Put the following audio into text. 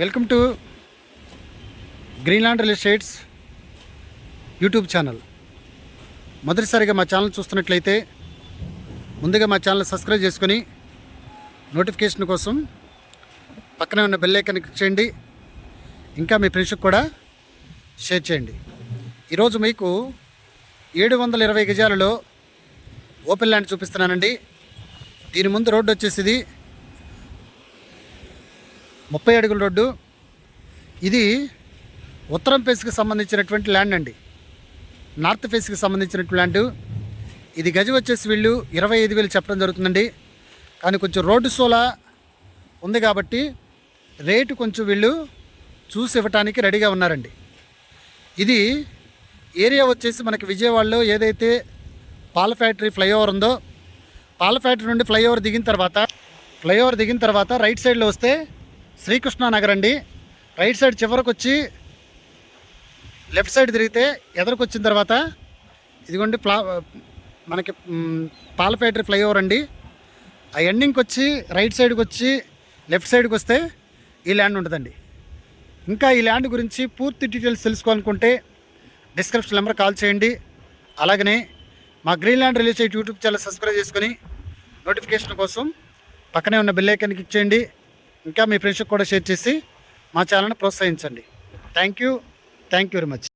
Welcome to Greenland real estates YouTube channel. మొదటిసారిగా మా channel చూస్తున్నట్లయితే ముందుగా మా ఛానల్ సబ్స్క్రైబ్ చేసుకొని నోటిఫికేషన్ కోసం పక్కనే ఉన్న బెల్ ఐకన్ క్లిక్ చేయండి. ఇంకా మీ ఫ్రెండ్స్కి కూడా షేర్ చేయండి. ఈరోజు మీకు ఏడు వందల ఇరవై గజాలలో ఓపెన్ ల్యాండ్ చూపిస్తున్నానండి. దీని ముందు రోడ్డు వచ్చేసి ఇది ముప్పై అడుగుల రోడ్డు. ఇది ఉత్తరం ఫేస్కి సంబంధించినటువంటి ల్యాండ్ అండి. నార్త్ ఫేస్కి సంబంధించినటువంటి ల్యాండ్. ఇది గజం వచ్చేసి వీళ్ళు ఇరవై ఐదు వేలు చెప్పడం జరుగుతుందండి. కానీ కొంచెం రోడ్డు సోలా ఉంది కాబట్టి రేటు కొంచెం వీళ్ళు చూసి ఇవ్వటానికి రెడీగా ఉన్నారండి. ఇది ఏరియా వచ్చేసి మనకి విజయవాడలో ఏదైతే పాల ఫ్యాక్టరీ ఫ్లైఓవర్ ఉందో పాల ఫ్యాక్టరీ నుండి ఫ్లైఓవర్ దిగిన తర్వాత ఫ్లైఓవర్ దిగిన తర్వాత రైట్ సైడ్లో వస్తే శ్రీకృష్ణ నగర్ అండి. రైట్ సైడ్ చివరకు వచ్చి లెఫ్ట్ సైడ్ తిరిగితే ఎదరికి వచ్చిన తర్వాత ఇదిగోండి ప్లా మనకి మ్, పాల ఫ్లైఓవర్ అండి. ఆ ఎండింగ్కి వచ్చి రైట్ సైడ్కి వచ్చి లెఫ్ట్ సైడ్కి వస్తే ఈ ల్యాండ్ ఉంటుందండి. ఇంకా ఈ ల్యాండ్ గురించి పూర్తి డీటెయిల్స్ తెలుసుకోవాలనుకుంటే డిస్క్రిప్షన్ నెంబర్ కాల్ చేయండి. అలాగనే మా green land real estate YouTube channel subscribe చేసుకొని నోటిఫికేషన్ కోసం పక్కనే ఉన్న బెల్ ఐకాన్ క్లిక్ చేయండి. ఇంకా మీ ఫ్రెండ్స్కి కూడా షేర్ చేసి మా ఛానల్ని ప్రోత్సహించండి. Thank you thank you very much.